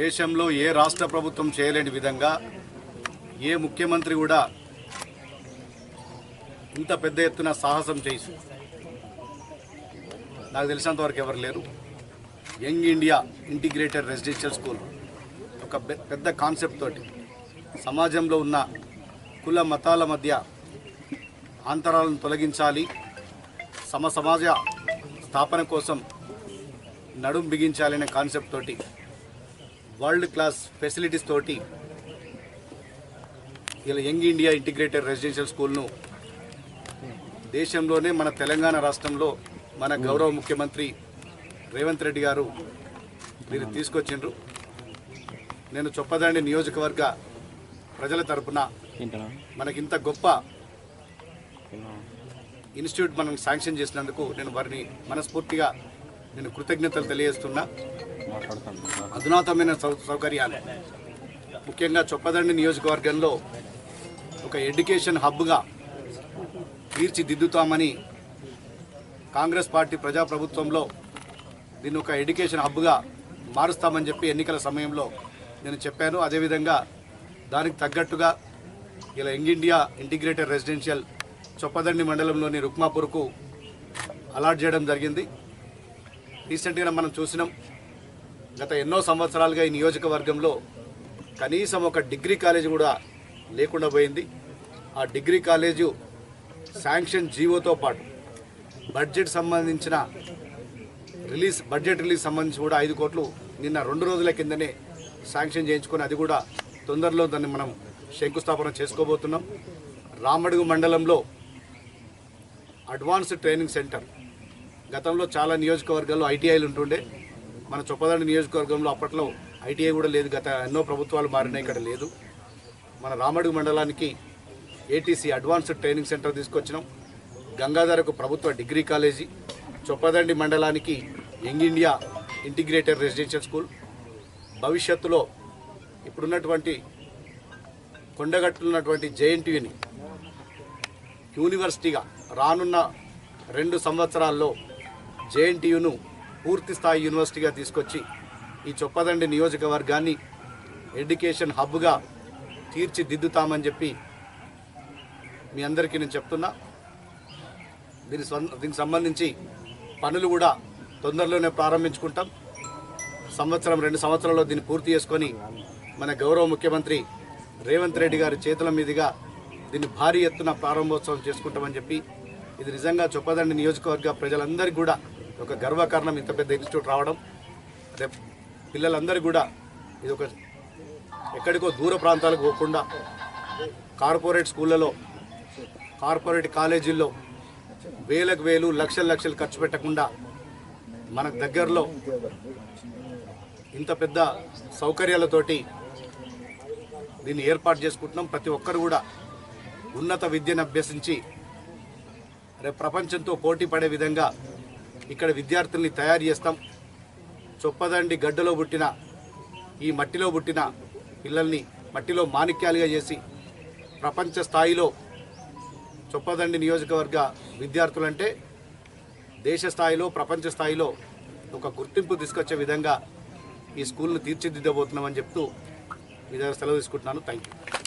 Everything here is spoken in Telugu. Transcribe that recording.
దేశంలో ఏ రాష్ట్ర ప్రభుత్వం చేయలేని విధంగా ఏ ముఖ్యమంత్రి కూడా ఇంత పెద్ద ఎత్తున సాహసం చేసి నాకు తెలిసినంత వరకు ఎవరు లేరు. Young India integrated residential school ఒక పెద్ద కాన్సెప్ట్ తోటి సమాజంలో ఉన్న కుల మతాల మధ్య అంతరాలను తొలగించాలి. సమ సమాజ స్థాపన కోసం నడుం బిగించాలనే కాన్సెప్ట్ తోటి వరల్డ్ క్లాస్ ఫెసిలిటీస్ తోటి ఇలా యంగ్ ఇండియా ఇంటిగ్రేటెడ్ రెసిడెన్షియల్ స్కూల్ను దేశంలోనే మన తెలంగాణ రాష్ట్రంలో మన గౌరవ ముఖ్యమంత్రి రేవంత్ రెడ్డి గారు మీరు తీసుకొచ్చిండ్రు. నేను చొప్పదండి నియోజకవర్గ ప్రజల తరపున మనకింత గొప్ప ఇన్స్టిట్యూట్ మనం శాంక్షన్ చేసినందుకు నేను వారిని మనస్ఫూర్తిగా నేను కృతజ్ఞతలు తెలియజేస్తున్నా. అధునాతమైన సౌ సౌకర్యాలు. ముఖ్యంగా చొప్పదండి నియోజకవర్గంలో ఒక ఎడ్యుకేషన్ హబ్గా తీర్చిదిద్దుతామని కాంగ్రెస్ పార్టీ ప్రజాప్రభుత్వంలో దీన్ని ఒక ఎడ్యుకేషన్ హబ్గా మారుస్తామని చెప్పి ఎన్నికల సమయంలో నేను చెప్పాను. అదేవిధంగా దానికి తగ్గట్టుగా ఇలా young India integrated residential Choppadandi మండలంలోని రుక్మాపూర్కు అలాట్ చేయడం జరిగింది. రీసెంట్గా మనం చూసినాం గత ఎన్నో సంవత్సరాలుగా ఈ నియోజకవర్గంలో కనీసం ఒక డిగ్రీ కాలేజ్ కూడా లేకుండా పోయింది. ఆ డిగ్రీ కాలేజు శాంక్షన్ జీవోతో పాటు బడ్జెట్ సంబంధించిన రిలీజ్ బడ్జెట్ రిలీజ్ సంబంధించి కూడా ఐదు కోట్లు నిన్న రెండు రోజుల కిందనే శాంక్షన్ చేయించుకొని అది కూడా తొందరలో దాన్ని మనం శంకుస్థాపన చేసుకోబోతున్నాం. రామడుగు మండలంలో అడ్వాన్స్డ్ ట్రైనింగ్ సెంటర్. గతంలో చాలా నియోజకవర్గాల్లో ఐటీఐలు ఉంటుండే. మన చొప్పదండి నియోజకవర్గంలో అప్పట్లో ఐటీఐ కూడా లేదు గత ఎన్నో ప్రభుత్వాలు మారినాయి ఇక్కడ లేదు. మన రామడుగు మండలానికి ఏటీసీ అడ్వాన్స్డ్ ట్రైనింగ్ సెంటర్ తీసుకొచ్చినాం. గంగాధరకు ప్రభుత్వ డిగ్రీ కాలేజీ చొప్పదండి మండలానికి young India integrated residential school. భవిష్యత్తులో ఇప్పుడున్నటువంటి కొండగట్టున్నటువంటి జేఎన్టీయూని యూనివర్సిటీగా రానున్న రెండు సంవత్సరాల్లో జేఎన్టీయును పూర్తి స్థాయి యూనివర్సిటీగా తీసుకొచ్చి ఈ చొప్పదండి నియోజకవర్గాన్ని ఎడ్యుకేషన్ హబ్గా తీర్చిదిద్దుతామని చెప్పి మీ అందరికీ నేను చెప్తున్నా. దీని దీనికి సంబంధించి పనులు కూడా తొందరలోనే ప్రారంభించుకుంటాం. సంవత్సరం రెండు సంవత్సరాల్లో దీన్ని పూర్తి చేసుకొని మన గౌరవ ముఖ్యమంత్రి రేవంత్ రెడ్డి గారి చేతుల మీదుగా దీన్ని భారీ ఎత్తున ప్రారంభోత్సవం చేసుకుంటామని చెప్పి ఇది నిజంగా చొప్పదండి నియోజకవర్గ ప్రజలందరికీ కూడా ఒక గర్వకారణం ఇంత పెద్ద ఇన్స్టిట్యూట్ రావడం. అదే పిల్లలందరూ కూడా ఇది ఒక ఎక్కడికో దూర ప్రాంతాలకు పోకుండా కార్పొరేట్ స్కూళ్ళలో కార్పొరేట్ కాలేజీల్లో వేలకు వేలు లక్షల లక్షలు ఖర్చు పెట్టకుండా మనకు దగ్గరలో ఇంత పెద్ద సౌకర్యాలతోటి దీన్ని ఏర్పాటు చేసుకుంటున్నాం. ప్రతి ఒక్కరు కూడా ఉన్నత విద్యను అభ్యసించి రేపు ప్రపంచంతో పోటీ పడే విధంగా ఇక్కడ విద్యార్థుల్ని తయారు చేస్తాం. చొప్పదండి గడ్డలో పుట్టిన ఈ మట్టిలో పుట్టిన పిల్లల్ని మట్టిలో మాణిక్యాలుగా చేసి ప్రపంచ స్థాయిలో చొప్పదండి నియోజకవర్గ విద్యార్థులంటే దేశ స్థాయిలో ప్రపంచ స్థాయిలో ఒక గుర్తింపు తీసుకొచ్చే విధంగా ఈ స్కూల్ను తీర్చిదిద్దబోతున్నామని చెప్తూ మీ దగ్గర సెలవు తీసుకుంటున్నాను. Thank you